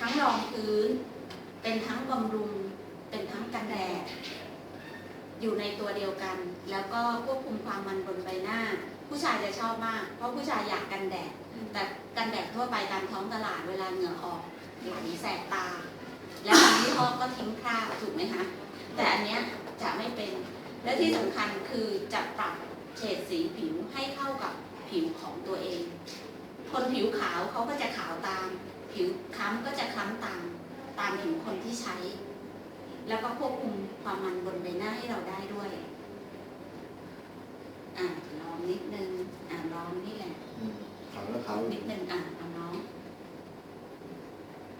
ทั้งรองพื้น เป็นทั้งบำรุง เป็นทั้งกันแดด อยู่ในตัวเดียวกัน แล้วก็ควบคุมความมันบนใบหน้า ผู้ชายจะชอบมาก เพราะผู้ชายอยากกันแดด แต่กันแดดทั่วไปตามท้องตลาดเวลาเหงื่อออกหลแสบตา แล้วบางยี่ห้อก็ทิ้งคราบถูกไหมคะ แต่อันเนี้ยจะไม่เป็น และที่สำคัญคือจะปรับเฉดสีผิวให้เข้ากับผิวของตัวเอง คนผิวขาวเขาก็จะขาวตาม ผิวคล้ำก็จะคล้ำตามตามผิวคนที่ใช้ แล้วก็ควบคุมความมันบนใบหน้าให้เราได้ด้วยอะลองนิดนึงอะลองนี่แหละขาวแล้วขาวนิดนึงอะเอาน้อง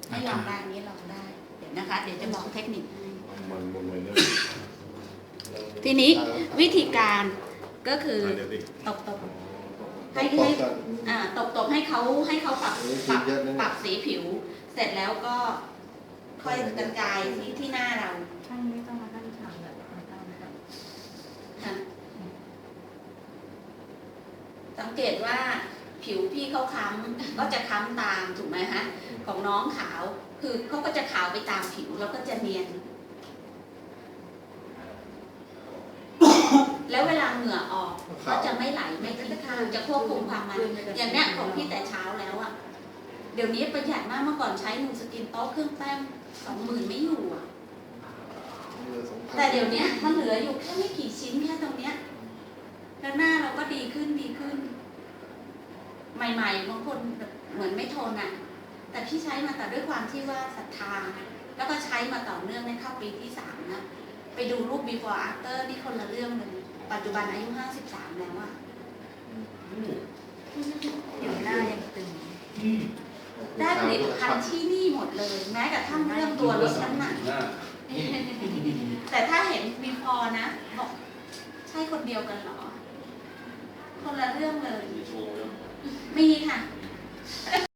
ให้ลองได้อันนี้ลองได้เดี๋ยวนะคะ เดี๋ยวจะบอกเทคนิคให้มันบนใบหน้าทีนี้วิธีการก็คือเดี๋ยวดิตบตบ ให้ให้ให้อ่าตบตบให้เขาให้เขาปรับนี่ปรับเยอะนะปรับสีผิว เสร็จแล้วก็ค่อยกระจายที่ที่หน้าเราช่างไม่ต้องมาตั้งฉากแบบไม่ต้องแบบค่ะสังเกตว่าผิวพี่เขาค้ำก็จะค้ำตามถูกไหมฮะของน้องขาว คือเขาก็จะขาวไปตามผิวแล้วก็จะเนียน แล้วเวลาเหงื่อออกก็จะไม่ไหลไม่ทิ้งข้างจะควบคุมความมัน อย่างเนี้ยของพี่แต่เช้าแล้วอะเดี๋ยวนี้ประหยัดมากเมื่อก่อนใช้นูสกินโต๊ะเครื่องแป้งสองหมื่นไม่อยู่อะแต่เดี๋ยวเนี้ยมันเหลืออยู่แค่ไม่กี่ชิ้นแค่ตรงเนี้ย แล้วหน้าเราก็ดีขึ้นดีขึ้น ใหม่ๆบางคนแบบเหมือนไม่ทนอะแต่พี่ใช้มาแต่ด้วยความที่ว่าศรัทธา แล้วก็ใช้มาต่อเนื่องในเข้าปีที่สามนะ ไปดูรูป before after นี่คนละเรื่องเลยปัจจุบันอายุห้าสิบสามแล้วอะอยู่หน้ายังตึงได้ผลิตภัณฑ์ที่นี่หมดเลย แม้กระทั่งเรื่องตัวลดน้ำหนักหน้าแต่ถ้าเห็น before นะบอกใช่คนเดียวกันเหรอ คนละเรื่องเลย มีโชว์แล้วมีค่ะ